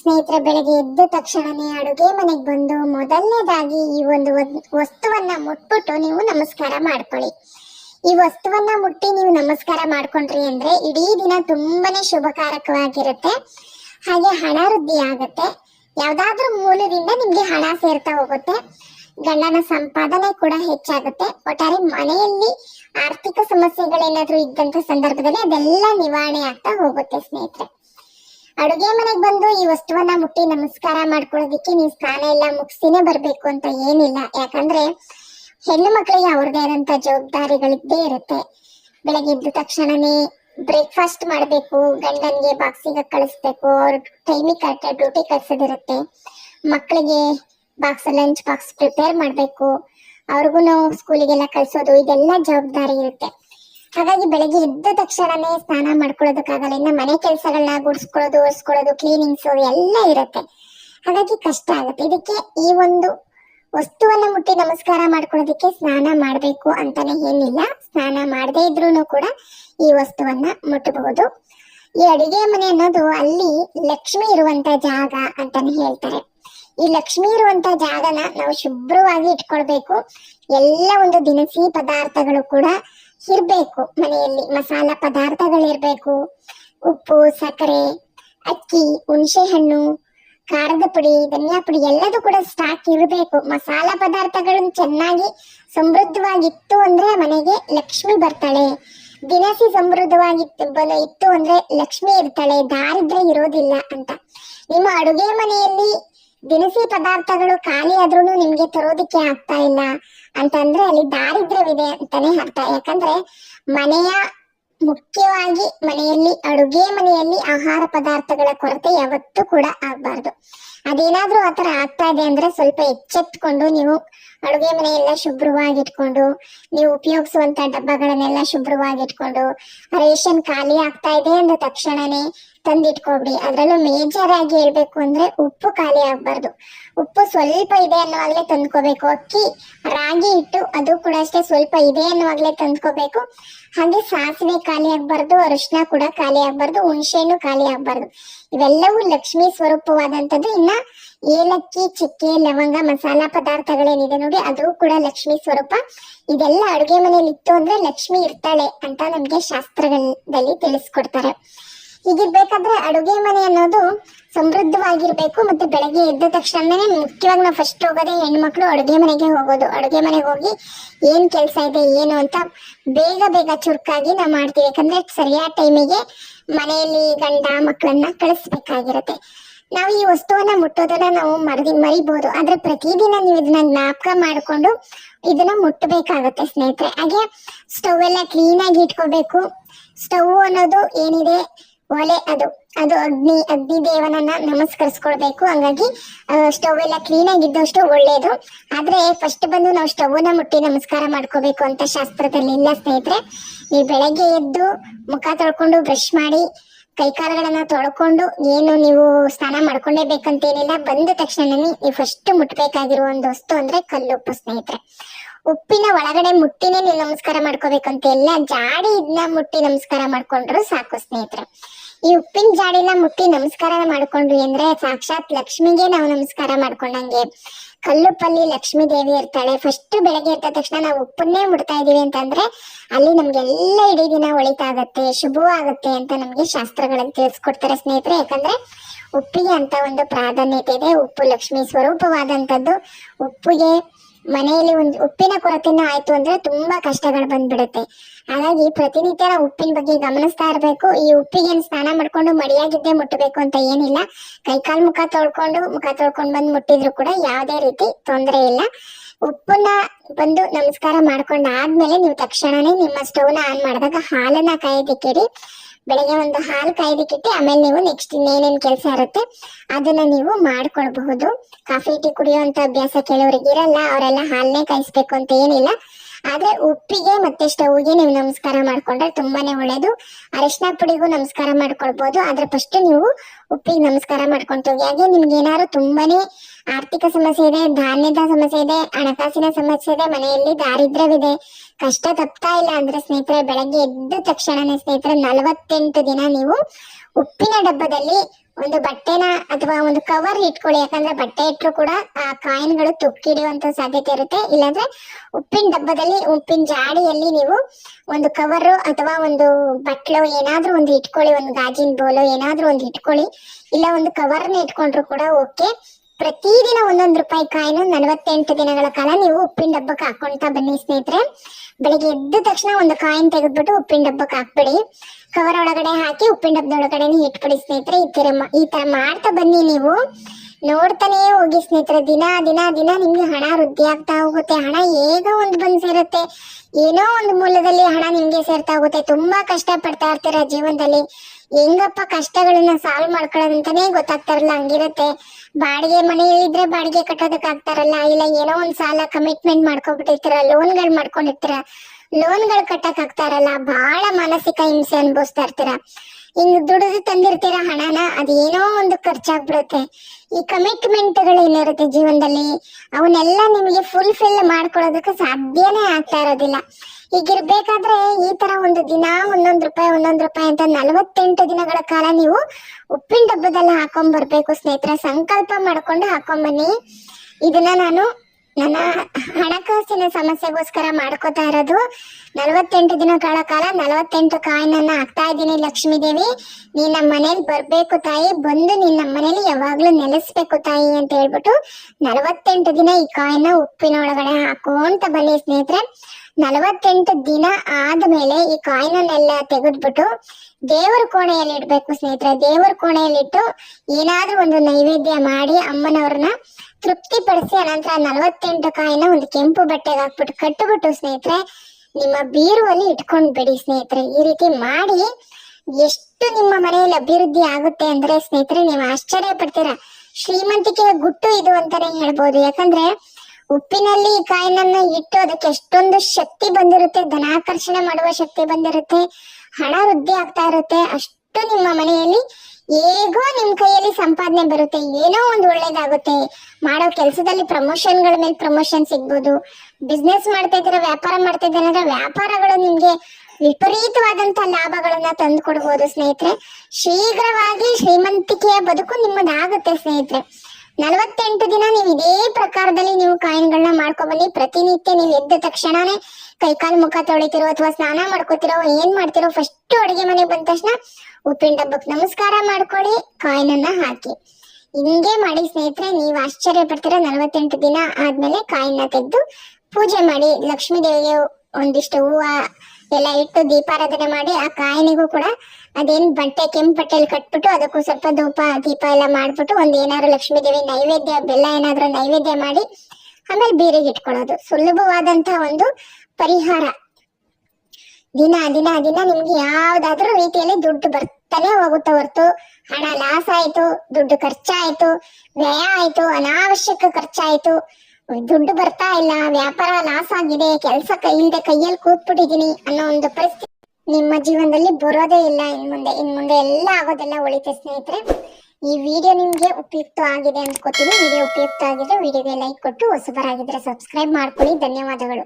ಸ್ನೇಹಿತರೆ, ಬೆಳಗ್ಗೆ ಎದ್ದ ತಕ್ಷಣನೇ ಅಡುಗೆ ಮನೆಗೆ ಬಂದು ಮೊದಲನೇದಾಗಿ ಈ ಒಂದು ವಸ್ತುವನ್ನ ಮುಟ್ಬಿಟ್ಟು ನೀವು ನಮಸ್ಕಾರ ಮಾಡ್ಕೊಳ್ಳಿ. ಈ ವಸ್ತುವನ್ನ ಮುಟ್ಟಿ ನೀವು ನಮಸ್ಕಾರ ಮಾಡ್ಕೊಂಡ್ರಿ ಅಂದ್ರೆ ಇಡೀ ದಿನ ತುಂಬಾನೇ ಶುಭಕಾರಕವಾಗಿರುತ್ತೆ. ಹಾಗೆ ಹಣ ವೃದ್ಧಿ ಆಗುತ್ತೆ. ಯಾವ್ದಾದ್ರೂ ಮೂಲದಿಂದ ನಿಮ್ಗೆ ಹಣ ಸೇರ್ತಾ ಹೋಗುತ್ತೆ. ಗಂಡನ ಸಂಪಾದನೆ ಕೂಡ ಹೆಚ್ಚಾಗುತ್ತೆ. ಒಟ್ಟಾರೆ ಮನೆಯಲ್ಲಿ ಆರ್ಥಿಕ ಸಮಸ್ಯೆಗಳೇನಾದ್ರೂ ಇದ್ದಂತ ಸಂದರ್ಭದಲ್ಲಿ ಅದೆಲ್ಲ ನಿವಾರಣೆ ಆಗ್ತಾ ಹೋಗುತ್ತೆ ಸ್ನೇಹಿತರೆ. ಅಡುಗೆ ಮನೆಗೆ ಬಂದು ಈ ವಸ್ತುವನ್ನ ಮುಟ್ಟಿ ನಮಸ್ಕಾರ ಮಾಡ್ಕೊಳ್ಳೋದಿಕ್ಕೆ ನೀವು ಸ್ನಾನ ಎಲ್ಲ ಮುಗಿಸಿನೇ ಬರ್ಬೇಕು ಅಂತ ಏನಿಲ್ಲ. ಯಾಕಂದ್ರೆ ಹೆಣ್ಣು ಮಕ್ಕಳಿಗೆ ಅವ್ರದೇ ಆದಂತ ಜವಾಬ್ದಾರಿಗಳಿದ್ದೇ ಇರುತ್ತೆ. ಬೆಳಗ್ಗೆ ಎದ್ದ ತಕ್ಷಣನೇ ಬ್ರೇಕ್ಫಾಸ್ಟ್ ಮಾಡಬೇಕು, ಗಂಡನ್ಗೆ ಬಾಕ್ಸಿಗೆ ಕಳಿಸ್ಬೇಕು, ಅವ್ರ ಟೈಮಿಗೆ ಕರೆಕ್ಟ್ ಡ್ಯೂಟಿ ಕಳ್ಸೋದಿರುತ್ತೆ. ಮಕ್ಕಳಿಗೆ ಬಾಕ್ಸ್ ಲಂಚ್ ಬಾಕ್ಸ್ ಪ್ರಿಪೇರ್ ಮಾಡಬೇಕು. ಅವ್ರಿಗೂ ಸ್ಕೂಲಿಗೆಲ್ಲ ಕಳಿಸೋದು, ಇದೆಲ್ಲ ಜವಾಬ್ದಾರಿ ಇರುತ್ತೆ. ಹಾಗಾಗಿ ಬೆಳಗ್ಗೆ ಎದ್ದ ತಕ್ಷಣನೇ ಸ್ನಾನ ಮಾಡ್ಕೊಳ್ಳೋದಕ್ಕಾಗಲ್ಲ. ಇನ್ನು ಮನೆ ಕೆಲಸಗಳನ್ನ ಗುಡಿಸ್ಕೊಳ್ಳೋದು, ಒರೆಸ್ಕೊಳ್ಳೋದು ಕ್ಲೀನಿಂಗ್ಸ್ ಎಲ್ಲ ಇರುತ್ತೆ. ಹಾಗಾಗಿ ಕಷ್ಟ ಆಗುತ್ತೆ. ಇದಕ್ಕೆ ಈ ಒಂದು ವಸ್ತುವನ್ನ ಮುಟ್ಟಿ ನಮಸ್ಕಾರ ಮಾಡ್ಕೊಳ್ಳೋದಕ್ಕೆ ಸ್ನಾನ ಮಾಡಬೇಕು ಅಂತಾನೆ ಏನಿಲ್ಲ. ಸ್ನಾನ ಮಾಡದೇ ಇದ್ರೂ ಕೂಡ ಈ ವಸ್ತುವನ್ನ ಮುಟ್ಟಬಹುದು ಈ ಅಡಿಗೆ ಮನೆ ಅನ್ನೋದು ಅಲ್ಲಿ ಲಕ್ಷ್ಮಿ ಇರುವಂತ ಜಾಗ ಅಂತಾನೆ ಹೇಳ್ತಾರೆ. ಈ ಲಕ್ಷ್ಮಿ ಇರುವಂತ ಜಾಗನ ನಾವು ಶುಭ್ರವಾಗಿ ಇಟ್ಕೊಳ್ಬೇಕು. ಎಲ್ಲ ಒಂದು ದಿನಸಿ ಪದಾರ್ಥಗಳು ಕೂಡ ಇರ್ಬೇಕು ಮನೆಯಲ್ಲಿ. ಮಸಾಲ ಪದಾರ್ಥಗಳಿರ್ಬೇಕು. ಉಪ್ಪು, ಸಕ್ಕರೆ, ಅಕ್ಕಿ ಹುಣಸೆ ಹಣ್ಣು ಖಾರದ ಪುಡಿ, ಧನಿಯಾ ಪುಡಿ ಎಲ್ಲದೂ ಕೂಡ ಸ್ಟಾಕ್ ಇರಬೇಕು. ಮಸಾಲ ಪದಾರ್ಥಗಳನ್ನು ಚೆನ್ನಾಗಿ ಸಮೃದ್ಧವಾಗಿತ್ತು ಅಂದ್ರೆ ಮನೆಗೆ ಲಕ್ಷ್ಮಿ ಬರ್ತಾಳೆ. ದಿನಸಿ ಸಮೃದ್ಧವಾಗಿತ್ತು ಬಲ ಇತ್ತು ಅಂದ್ರೆ ಲಕ್ಷ್ಮಿ ಇರ್ತಾಳೆ. ದಾರಿದ್ರೆ ಇರೋದಿಲ್ಲ ಅಂತ. ನಿಮ್ಮ ಅಡುಗೆ ಮನೆಯಲ್ಲಿ ದಿನಸಿ ಪದಾರ್ಥಗಳು ಖಾಲಿ ಆದ್ರೂ ನಿಮ್ಗೆ ತರೋದಿಕ್ಕೆ ಆಗ್ತಾ ಇಲ್ಲ. ಅಂತಂದ್ರೆ ಅಲ್ಲಿ ದಾರಿದ್ರ್ಯವಿದೆ ಅಂತಾನೆ ಅರ್ಥ. ಯಾಕಂದ್ರೆ ಮನೆಯ ಮುಖ್ಯವಾಗಿ ಮನೆಯಲ್ಲಿ, ಅಡುಗೆ ಮನೆಯಲ್ಲಿ ಆಹಾರ ಪದಾರ್ಥಗಳ ಕೊರತೆ ಯಾವತ್ತೂ ಕೂಡ ಆಗ್ಬಾರ್ದು. ಅದೇನಾದ್ರೂ ಆತರ ಆಗ್ತಾ ಇದೆ ಅಂದ್ರೆ ಸ್ವಲ್ಪ ಎಚ್ಚೆತ್ಕೊಂಡು ನೀವು ಅಡುಗೆ ಮನೆಯೆಲ್ಲ ಶುಭ್ರವಾಗಿಟ್ಕೊಂಡು, ನೀವು ಉಪಯೋಗಿಸುವಂತ ಡಬ್ಬಗಳನ್ನೆಲ್ಲ ಶುಭ್ರವಾಗಿಟ್ಕೊಂಡು, ರೇಷನ್ ಖಾಲಿ ಆಗ್ತಾ ಇದೆ ಅಂದ ತಕ್ಷಣನೇ ತಂದಿಟ್ಕೊಬಿಡಿ ಅದ್ರಲ್ಲೂ ಮೇಜರ್ ಆಗಿ ಹೇಳ್ಬೇಕು ಅಂದ್ರೆ ಉಪ್ಪು ಖಾಲಿ ಆಗ್ಬಾರ್ದು. ಉಪ್ಪು ಸ್ವಲ್ಪ ಇದೆ ಅನ್ನುವಾಗ್ಲೇ ತಂದ್ಕೋಬೇಕು. ಅಕ್ಕಿ, ರಾಗಿ ಇಟ್ಟು ಅದು ಕೂಡ ಅಷ್ಟೇ ಸ್ವಲ್ಪ ಇದೆ ಅನ್ನುವಾಗ್ಲೇ ತಂದ್ಕೋಬೇಕು. ಹಾಗೆ ಸಾಸಿವೆ ಖಾಲಿ ಆಗ್ಬಾರ್ದು, ಅರಿಶಿನ ಕೂಡ ಖಾಲಿ ಆಗ್ಬಾರ್ದು ಹುಣಸೆಹಣ್ಣು ಖಾಲಿ ಆಗ್ಬಾರ್ದು. ಇವೆಲ್ಲವೂ ಲಕ್ಷ್ಮಿ ಸ್ವರೂಪವಾದಂತದ್ದು ಇನ್ನ ಏಲಕ್ಕಿ, ಚಕ್ಕೆ, ಲವಂಗ, ಮಸಾಲಾ ಪದಾರ್ಥಗಳೇನಿದೆ ನೋಡಿ, ಅದು ಕೂಡ ಲಕ್ಷ್ಮಿ ಸ್ವರೂಪ. ಇದೆಲ್ಲ ಅಡುಗೆ ಮನೆಯಲ್ಲಿ ಇತ್ತು ಅಂದ್ರೆ ಲಕ್ಷ್ಮಿ ಇರ್ತಾಳೆ ಅಂತ ನಮ್ಗೆ ಶಾಸ್ತ್ರಗಳಲ್ಲಿ ತಿಳಿಸ್ಕೊಡ್ತಾರೆ. ಹೀಗಿರ್ಬೇಕಾದ್ರೆ ಅಡುಗೆ ಮನೆ ಅನ್ನೋದು ಸಮೃದ್ಧವಾಗಿರ್ಬೇಕು ಮತ್ತೆ ಬೆಳಗ್ಗೆ ಎದ್ದ ತಕ್ಷಣನೇ ಮುಖ್ಯವಾಗಿ ನಾವು ಫಸ್ಟ್ ಹೋಗೋದೇ ಹೆಣ್ಮಕ್ಳು ಅಡುಗೆ ಮನೆಗೆ ಹೋಗೋದು. ಅಡುಗೆ ಮನೆಗೆ ಹೋಗಿ ಏನ್ ಕೆಲಸ ಇದೆ, ಏನು ಅಂತ ಬೇಗ ಬೇಗ ಚುರುಕಾಗಿ ನಾವು ಮಾಡ್ತೀವಿ. ಯಾಕಂದ್ರೆ ಸರಿಯಾದ ಟೈಮಿಗೆ ಮನೆಯಲ್ಲಿ ಗಂಡ ಮಕ್ಕಳನ್ನ ಕಳಿಸ್ಬೇಕಾಗಿರುತ್ತೆ. ನಾವು ಈ ವಸ್ತುವನ್ನ ಮುಟ್ಟೋದನ್ನ ನಾವು ಮರದಿ ಮರಿಬಹುದು ಆದ್ರೆ ಪ್ರತಿದಿನ ನೀವು ಇದನ್ನ ಜ್ಞಾಪಕ ಮಾಡಿಕೊಂಡು ಇದನ್ನ ಮುಟ್ಟಬೇಕಾಗತ್ತೆ ಸ್ನೇಹಿತರೆ. ಹಾಗೆ ಸ್ಟವ್ ಎಲ್ಲ ಕ್ಲೀನ್ ಆಗಿ ಇಟ್ಕೋಬೇಕು. ಸ್ಟವ್ ಅನ್ನೋದು ಏನಿದೆ? ಒಲೆ ಅದು. ಅದು ಅಗ್ನಿ ಅಗ್ನಿ ದೇವನನ್ನ ನಮಸ್ಕರಿಸ್ಕೊಳ್ಬೇಕು. ಹಂಗಾಗಿ ಸ್ಟವ್ ಎಲ್ಲ ಕ್ಲೀನ್ ಆಗಿದ್ದಷ್ಟು ಒಳ್ಳೇದು. ಆದ್ರೆ ಫಸ್ಟ್ ಬಂದು ನಾವು ಸ್ಟವ್ನ ಮುಟ್ಟಿ ನಮಸ್ಕಾರ ಮಾಡ್ಕೋಬೇಕು ಅಂತ ಶಾಸ್ತ್ರದಲ್ಲಿ ಇಲ್ಲ ಸ್ನೇಹಿತರೆ. ನೀವು ಬೆಳಗ್ಗೆ ಎದ್ದು ಮುಖ ತೊಳ್ಕೊಂಡು ಬ್ರಷ್ ಮಾಡಿ ಕೈಕಾಲುಗಳನ್ನ ತೊಳ್ಕೊಂಡು ಏನು ನೀವು ಸ್ನಾನ ಮಾಡ್ಕೊಂಡೇ ಬೇಕಂತೇನಿಲ್ಲ ಬಂದ ತಕ್ಷಣನೇ ನೀವು ಫಸ್ಟ್ ಮುಟ್ಬೇಕಾಗಿರೋ ಒಂದು ವಸ್ತು ಅಂದ್ರೆ ಕಲ್ಲುಪ್ಪು ಸ್ನೇಹಿತರೆ. ಉಪ್ಪಿನ ಒಳಗಡೆ ಮುಟ್ಟಿನೇ ನೀವು ನಮಸ್ಕಾರ ಮಾಡ್ಕೋಬೇಕಂತ ಎಲ್ಲ ಜಾಡಿ ಇದನ್ನ ಮುಟ್ಟಿ ನಮಸ್ಕಾರ ಮಾಡ್ಕೊಂಡ್ರು ಸಾಕು ಸ್ನೇಹಿತರೆ. ಈ ಉಪ್ಪಿನ ಜಾಡಿನ ಮುಟ್ಟಿ ನಮಸ್ಕಾರ ಮಾಡ್ಕೊಂಡ್ವಿ ಅಂದ್ರೆ ಸಾಕ್ಷಾತ್ ಲಕ್ಷ್ಮಿಗೆ ನಾವು ನಮಸ್ಕಾರ ಮಾಡ್ಕೊಂಡಂಗೆ. ಕಲ್ಲುಪ್ಪಲ್ಲಿ ಲಕ್ಷ್ಮೀ ದೇವಿ ಇರ್ತಾಳೆ. ಫಸ್ಟ್ ಬೆಳಗ್ಗೆ ಎದ್ದ ತಕ್ಷಣ ನಾವು ಉಪ್ಪನ್ನೇ ಮುಡ್ತಾ ಇದೀವಿ ಅಂತಂದ್ರೆ ಅಲ್ಲಿ ನಮ್ಗೆಲ್ಲ ಇಡೀ ದಿನ ಒಳಿತಾಗತ್ತೆ ಆಗತ್ತೆ ಅಂತ ನಮ್ಗೆ ಶಾಸ್ತ್ರಗಳಲ್ಲಿ ತಿಳಿಸ್ಕೊಡ್ತಾರೆ ಸ್ನೇಹಿತರೆ. ಯಾಕಂದ್ರೆ ಉಪ್ಪಿಗೆ ಅಂತ ಒಂದು ಪ್ರಾಧಾನ್ಯತೆ ಇದೆ. ಉಪ್ಪು ಲಕ್ಷ್ಮಿ ಸ್ವರೂಪವಾದಂತದ್ದು ಉಪ್ಪಿಗೆ ಮನೆಯಲ್ಲಿ ಒಂದು ಉಪ್ಪಿನ ಕೊರತೆನ ಆಯ್ತು ಅಂದ್ರೆ ತುಂಬಾ ಕಷ್ಟಗಳು ಬಂದ್ಬಿಡುತ್ತೆ. ಹಾಗಾಗಿ ಪ್ರತಿನಿತ್ಯ ನಾವು ಉಪ್ಪಿನ ಬಗ್ಗೆ ಗಮನಿಸ್ತಾ ಇರಬೇಕು. ಈ ಉಪ್ಪಿಗೆ ಸ್ನಾನ ಮಾಡ್ಕೊಂಡು ಮಡಿಯಾಗಿದ್ದೇ ಮುಟ್ಟಬೇಕು ಅಂತ ಏನಿಲ್ಲ. ಕೈಕಾಲ್ ಮುಖ ತೊಳ್ಕೊಂಡು ಮುಖ ತೊಳ್ಕೊಂಡು ಬಂದು ಮುಟ್ಟಿದ್ರು ಕೂಡ ಯಾವುದೇ ರೀತಿ ತೊಂದರೆ ಇಲ್ಲ. ಉಪ್ಪನ್ನ ಬಂದು ನಮಸ್ಕಾರ ಮಾಡ್ಕೊಂಡ್ ಆದ್ಮೇಲೆ ನೀವು ತಕ್ಷಣನೇ ನಿಮ್ಮ ಸ್ಟವ್ನ ಆನ್ ಮಾಡಿದಾಗ ಹಾಲನ್ನ ಕಾಯ್ದಿಕ್ಕಿಡಿ ಬೆಳಗ್ಗೆ ಒಂದು ಹಾಲು ಕಾಯ್ದಿಕ್ಕಿಟ್ಟು ಆಮೇಲೆ ನೀವು ನೆಕ್ಸ್ಟ್ ಇನ್ನೇನೇನ್ ಕೆಲಸ ಇರುತ್ತೆ ಅದನ್ನ ನೀವು ಮಾಡ್ಕೊಳ್ಬಹುದು. ಕಾಫಿ, ಟೀ ಕುಡಿಯುವಂತ ಅಭ್ಯಾಸ ಕೆಲವರಿಗೆ ಇರಲ್ಲ, ಅವರೆಲ್ಲ ಹಾಲನ್ನೇ ಕಾಯಿಸ್ಬೇಕು ಅಂತ ಏನಿಲ್ಲ. ಆದ್ರೆ ಉಪ್ಪಿಗೆ ಮತ್ತೆ ಸ್ಟವ್ಗೆ ನೀವು ನಮಸ್ಕಾರ ಮಾಡ್ಕೊಂಡ್ರೆ ತುಂಬಾನೇ ಒಳ್ಳೇದು. ಅರಿಶಿನ ಪುಡಿಗೂ ನಮಸ್ಕಾರ ಮಾಡ್ಕೊಳ್ಬಹುದು ಆದ್ರೆ ಫಸ್ಟ್ ನೀವು ಉಪ್ಪಿಗೆ ನಮಸ್ಕಾರ ಮಾಡ್ಕೊಂತೀವಿ ಹೋಗಿ ಹಾಗೆ ನಿಮ್ಗೆ ಏನಾದ್ರು ತುಂಬಾನೇ ಆರ್ಥಿಕ ಸಮಸ್ಯೆ ಇದೆ, ಧಾನ್ಯದ ಸಮಸ್ಯೆ ಇದೆ, ಹಣಕಾಸಿನ ಸಮಸ್ಯೆ ಇದೆ, ಮನೆಯಲ್ಲಿ ದಾರಿದ್ರ್ಯವಿದೆ. ಕಷ್ಟ ತಪ್ತಾ ಇಲ್ಲ ಅಂದ್ರೆ ಸ್ನೇಹಿತರೆ, ಬೆಳಗ್ಗೆ ಎದ್ದ ತಕ್ಷಣನೇ ಸ್ನೇಹಿತರೆ ನಲವತ್ತೆಂಟು ದಿನ ನೀವು ಉಪ್ಪಿನ ಡಬ್ಬದಲ್ಲಿ ಒಂದು ಬಟ್ಟೆನ ಅಥವಾ ಒಂದು ಕವರ್ ಇಟ್ಕೊಳ್ಳಿ. ಯಾಕಂದ್ರೆ ಬಟ್ಟೆ ಇಟ್ಟರು ಕೂಡ ಆ ಕಾಯಿನ್ಗಳು ತುಕ್ಕಿಡಿಯುವಂತ ಸಾಧ್ಯತೆ ಇರುತ್ತೆ. ಇಲ್ಲಾಂದ್ರೆ ಉಪ್ಪಿನ ಡಬ್ಬದಲ್ಲಿ, ಉಪ್ಪಿನ ಜಾಡಿಯಲ್ಲಿ ನೀವು ಒಂದು ಕವರ್ ಅಥವಾ ಒಂದು ಬಟ್ಲು ಏನಾದ್ರೂ ಒಂದು ಇಟ್ಕೊಳ್ಳಿ. ಒಂದು ಗಾಜಿನ ಬೋಲು ಏನಾದ್ರೂ ಒಂದು ಇಟ್ಕೊಳ್ಳಿ. ಇಲ್ಲ, ಒಂದು ಕವರ್ನ ಇಟ್ಕೊಂಡ್ರು ಕೂಡ ಓಕೆ ಪ್ರತಿದಿನ ಒಂದೊಂದು ರೂಪಾಯಿ ಕಾಯಿನು ನಲವತ್ತೆಂಟು ದಿನಗಳ ಕಾಲ ನೀವು ಉಪ್ಪಿನ ಡಬ್ಬಕ್ಕೆ ಹಾಕೊಂತ ಬನ್ನಿ, ಸ್ನೇಹಿತರೆ. ಬೆಳಿಗ್ಗೆ ಎದ್ದ ತಕ್ಷಣ ಒಂದು ಕಾಯಿನ್ ತೆಗೆದ್ಬಿಟ್ಟು ಉಪ್ಪಿನ ಡಬ್ಬಕ್ಕೆ ಹಾಕ್ಬಿಡಿ. ಕವರ್ ಒಳಗಡೆ ಹಾಕಿ ಉಪ್ಪಿನ ಡಬ್ಬದೊಳಗಡೆ ಇಟ್ಬಿಡಿ, ಸ್ನೇಹಿತರೆ. ಈ ತರ ಈ ತರ ಮಾಡ್ತಾ ಬನ್ನಿ ನೀವು. ನೋಡ್ತಾನೆ ಹೋಗಿ, ಸ್ನೇಹಿತರೆ. ದಿನ ದಿನ ದಿನ ನಿಮ್ಗೆ ಹಣ ವೃದ್ಧಿ ಆಗ್ತಾ ಹೋಗುತ್ತೆ. ಹಣ ಹೇಗ ಒಂದು ಬಂದ್ ಸೇರುತ್ತೆ. ಏನೋ ಒಂದು ಮೂಲದಲ್ಲಿ ಹಣ ನಿಮ್ಗೆ ಸೇರ್ತಾ ಹೋಗುತ್ತೆ. ತುಂಬಾ ಕಷ್ಟ ಪಡ್ತಾ ಇರ್ತೀರ ಜೀವನದಲ್ಲಿ. ಹೆಂಗಪ್ಪ ಕಷ್ಟಗಳನ್ನ ಸಾಲ್ವ್ ಮಾಡ್ಕೊಳ್ಳೋದಂತಾನೆ ಗೊತ್ತಾಗ್ತಾ ಇರಲ್ಲ ಹಂಗಿರುತ್ತೆ. ಬಾಡಿಗೆ ಮನೆಯಲ್ಲಿದ್ರೆ ಬಾಡಿಗೆ ಕಟ್ಟೋದಕ್ಕೆ ಆಗ್ತಾರಲ್ಲ, ಇಲ್ಲ ಏನೋ ಒಂದ್ ಸಾಲ ಕಮಿಟ್ಮೆಂಟ್ ಮಾಡ್ಕೊಂಡ್ಬಿಟ್ಟಿರ್ತೀರ ಲೋನ್ಗಳು ಮಾಡ್ಕೊಂಡಿರ್ತೀರ. ಲೋನ್ಗಳು ಕಟ್ಟಕ್ ಆಗ್ತಾ ಇರಲ್ಲ ಬಹಳ ಮಾನಸಿಕ ಹಿಂಸೆ ಅನುಭವಿಸ್ತಾ ಇರ್ತೀರ. ಹಿಂಗ್ ದುಡಿದು ತಂದಿರ್ತೀರ ಹಣನ? ಅದೇನೋ ಒಂದು ಖರ್ಚಾಗ್ಬಿಡುತ್ತೆ. ಈ ಕಮಿಟ್ಮೆಂಟ್ಗಳು ಏನಿರುತ್ತೆ ಜೀವನದಲ್ಲಿ, ಅವನ್ನೆಲ್ಲ ನಿಮಗೆ ಫುಲ್ಫಿಲ್ ಮಾಡ್ಕೊಳ್ಳೋದಕ್ಕೆ ಸಾಧ್ಯನೇ ಆಗ್ತಾ ಇರೋದಿಲ್ಲ. ಈಗಿರ್ಬೇಕಾದ್ರೆ ಈ ತರ ಒಂದು ದಿನ, ಒಂದೊಂದು ರೂಪಾಯಿ ಒಂದೊಂದು ರೂಪಾಯಿ ಅಂತ ನಲವತ್ತೆಂಟು ದಿನಗಳ ಕಾಲ ನೀವು ಉಪ್ಪಿನ ಡಬ್ಬದಲ್ಲಿ ಹಾಕೊಂಡ್ ಬರ್ಬೇಕು ಸ್ನೇಹಿತರೆ. ಸಂಕಲ್ಪ ಮಾಡ್ಕೊಂಡು ಹಾಕೊಂಬನ್ನಿ ಇದನ್ನ ನಾನು ನನ್ನ ಹಣಕಾಸಿನ ಸಮಸ್ಯೆಗೋಸ್ಕರ ಮಾಡ್ಕೋತಾ ಇರೋದು ನಲವತ್ತೆಂಟು ದಿನಗಳ ಕಾಲ ನಲವತ್ತೆಂಟು ಕಾಯಿನನ್ನ ಹಾಕ್ತಾ ಇದ್ದೀನಿ ಲಕ್ಷ್ಮೀ ದೇವಿ ನೀ ನಮ್ಮ ಮನೇಲಿ ಬರ್ಬೇಕು ತಾಯಿ, ಬಂದು ನೀನ್ ನಮ್ಮ ಮನೇಲಿ ಯಾವಾಗ್ಲೂ ನೆಲೆಸ್ಬೇಕು ತಾಯಿ ಅಂತ ಹೇಳ್ಬಿಟ್ಟು ನಲವತ್ತೆಂಟು ದಿನ ಈ ಕಾಯಿನ ಉಪ್ಪಿನ ಒಳಗಡೆ ಹಾಕೋಂತ ಬನ್ನಿ ಸ್ನೇಹಿತರೆ. ನಲವತ್ತೆಂಟು ದಿನ ಆದ್ಮೇಲೆ ಈ ಕಾಯಿನನ್ನೆಲ್ಲ ತೆಗೆದ್ಬಿಟ್ಟು ದೇವರ ಕೋಣೆಯಲ್ಲಿ ಇಡ್ಬೇಕು ಸ್ನೇಹಿತರೆ. ದೇವರ ಕೋಣೆಯಲ್ಲಿ ಇಟ್ಟು ಏನಾದ್ರೂ ಒಂದು ನೈವೇದ್ಯ ಮಾಡಿ ಅಮ್ಮನವ್ರನ್ನ ತೃಪ್ತಿ ಪಡಿಸಿ ಅನಂತರ ನಲವತ್ತೆಂಟು ಕಾಯಿನ ಒಂದು ಕೆಂಪು ಬಟ್ಟೆಗೆ ಹಾಕ್ಬಿಟ್ಟು ಕಟ್ಟುಬಿಟ್ಟು ಸ್ನೇಹಿತರೆ, ನಿಮ್ಮ ಬೀರುವಲ್ಲಿ ಇಟ್ಕೊಂಡ್ ಬಿಡಿ ಸ್ನೇಹಿತರೆ. ಈ ರೀತಿ ಮಾಡಿ ಎಷ್ಟು ನಿಮ್ಮ ಮನೆಯಲ್ಲಿ ಅಭಿವೃದ್ಧಿ ಆಗುತ್ತೆ ಅಂದ್ರೆ ಸ್ನೇಹಿತರೆ, ನೀವು ಆಶ್ಚರ್ಯ ಪಡ್ತೀರಾ ಶ್ರೀಮಂತಿಕೆಯ ಗುಟ್ಟು ಇದು ಅಂತಾನೆ ಹೇಳ್ಬೋದು. ಯಾಕಂದ್ರೆ ಉಪ್ಪಿನಲ್ಲಿ ಕಾಯಿನನ್ನ ಇಟ್ಟು ಅದಕ್ಕೆ ಎಷ್ಟೊಂದು ಶಕ್ತಿ ಬಂದಿರುತ್ತೆ, ಧನಾಕರ್ಷಣೆ ಮಾಡುವ ಶಕ್ತಿ ಬಂದಿರುತ್ತೆ, ಹಣ ವೃದ್ಧಿ ಆಗ್ತಾ ಇರುತ್ತೆ. ಅಷ್ಟು ನಿಮ್ಮ ಮನೆಯಲ್ಲಿ ಹೇಗೋ ನಿಮ್ ಕೈಯಲ್ಲಿ ಸಂಪಾದನೆ ಬರುತ್ತೆ, ಏನೋ ಒಂದು ಒಳ್ಳೇದಾಗುತ್ತೆ. ಮಾಡೋ ಕೆಲಸದಲ್ಲಿ ಪ್ರಮೋಷನ್ಗಳ ಮೇಲೆ ಪ್ರಮೋಷನ್ ಸಿಗ್ಬೋದು. ಬಿಸ್ನೆಸ್ ಮಾಡ್ತಾ ಇದ್ದೀರಾ, ವ್ಯಾಪಾರ ಮಾಡ್ತಾ ಇದ್ದೀರಾ ಅಂದ್ರೆ ವ್ಯಾಪಾರಗಳು ನಿಮ್ಗೆ ವಿಪರೀತವಾದಂತ ಲಾಭಗಳನ್ನ ತಂದು ಕೊಡ್ಬೋದು ಸ್ನೇಹಿತರೆ. ಶೀಘ್ರವಾಗಿ ಶ್ರೀಮಂತಿಕೆಯ ಬದುಕು ನಿಮ್ಮದಾಗುತ್ತೆ ಸ್ನೇಹಿತರೆ. ನಲವತ್ತೆಂಟು ದಿನ ನೀವು ಇದೇ ಪ್ರಕಾರದಲ್ಲಿ ನೀವು ಕಾಯಿನ್ಗಳನ್ನ ಮಾಡ್ಕೊಬನ್ನಿ. ಪ್ರತಿನಿತ್ಯ ನೀವು ಎದ್ದ ತಕ್ಷಣನೇ ಕೈಕಾಲು ಮುಖ ತೊಳಿತಿರೋ ಅಥವಾ ಸ್ನಾನ ಮಾಡ್ಕೋತಿರೋ, ಏನ್ ಮಾಡ್ತಿರೋ ಫಸ್ಟ್ ಅಡುಗೆ ಮನೆಗೆ ಬಂದ ತಕ್ಷಣ ಉಪ್ಪಿನ ಡಬ್ಬಕ್ಕೆ ನಮಸ್ಕಾರ ಮಾಡ್ಕೊಳ್ಳಿ, ಕಾಯಿನನ್ನ ಹಾಕಿ. ಹಿಂಗೆ ಮಾಡಿ ಸ್ನೇಹಿತರೆ, ನೀವು ಆಶ್ಚರ್ಯ ಪಡ್ತೀರಾ, ನಲವತ್ತೆಂಟು ದಿನ ಆದ್ಮೇಲೆ ಕಾಯಿನ ತೆಗೆದು ಪೂಜೆ ಮಾಡಿ. ಲಕ್ಷ್ಮೀ ದೇವಿಗೆ ಒಂದಿಷ್ಟು ಹೂವ ಎಲ್ಲ ಇಟ್ಟು ದೀಪಾರಾಧನೆ ಮಾಡಿ ಆ ಕಾಯಿನಿಗೂ ಕೂಡ ಅದೇನ್ ಬಟ್ಟೆ, ಕೆಂಪು ಬಟ್ಟೆಲಿ ಕಟ್ಬಿಟ್ಟು ಅದಕ್ಕೂ ಸ್ವಲ್ಪ ಧೂಪ, ದೀಪ ಎಲ್ಲ ಮಾಡ್ಬಿಟ್ಟು ಒಂದ್ ಏನಾದ್ರು ಲಕ್ಷ್ಮೀ ದೇವಿ ನೈವೇದ್ಯ, ಬೆಲ್ಲ ಏನಾದ್ರು ನೈವೇದ್ಯ ಮಾಡಿ ಆಮೇಲೆ ಬೀರಿಗೆ ಇಟ್ಕೊಳ್ಳೋದು. ಸುಲಭವಾದಂತಹ ಒಂದು ಪರಿಹಾರ. ದಿನ ದಿನ ದಿನ ನಿಮ್ಗೆ ಯಾವ್ದಾದ್ರೂ ರೀತಿಯಲ್ಲಿ ದುಡ್ಡು ಬರ್ತಾನೆ ಹೋಗುತ್ತೆ ಹೊರತು. ಹಣ ಲಾಸ್ ಆಯ್ತು, ದುಡ್ಡು ಖರ್ಚಾಯ್ತು, ವ್ಯಯ ಆಯ್ತು, ಅನಾವಶ್ಯಕ ಖರ್ಚಾಯ್ತು. ದುಡ್ಡು ಬರ್ತಾ ಇಲ್ಲ, ವ್ಯಾಪಾರ ಲಾಸ್ ಆಗಿದೆ, ಕೆಲಸ ಕೈ ಇಲ್ದೆ ಕೈಯಲ್ಲಿ ಕೂತ್ಬಿಟ್ಟಿದೀನಿ ಅನ್ನೋ ಒಂದು ಪರಿಸ್ಥಿತಿ ನಿಮ್ಮ ಜೀವನದಲ್ಲಿ ಬರೋದೇ ಇಲ್ಲ. ಇನ್ ಮುಂದೆ ಇನ್ ಮುಂದೆ ಎಲ್ಲ ಆಗೋದೆಲ್ಲ ಉಳಿತೆ ಸ್ನೇಹಿತರೆ. ಈ ವಿಡಿಯೋ ನಿಮ್ಗೆ ಉಪಯುಕ್ತ ಆಗಿದೆ ಅನ್ಕೋತೀನಿ. ವಿಡಿಯೋ ಉಪಯುಕ್ತ ಆಗಿದ್ರೆ ವಿಡಿಯೋಗೆ ಲೈಕ್ ಕೊಟ್ಟು ಹೊಸಬರಾಗಿದ್ರೆ ಸಬ್ಸ್ಕ್ರೈಬ್ ಮಾಡ್ಕೊಳ್ಳಿ. ಧನ್ಯವಾದಗಳು.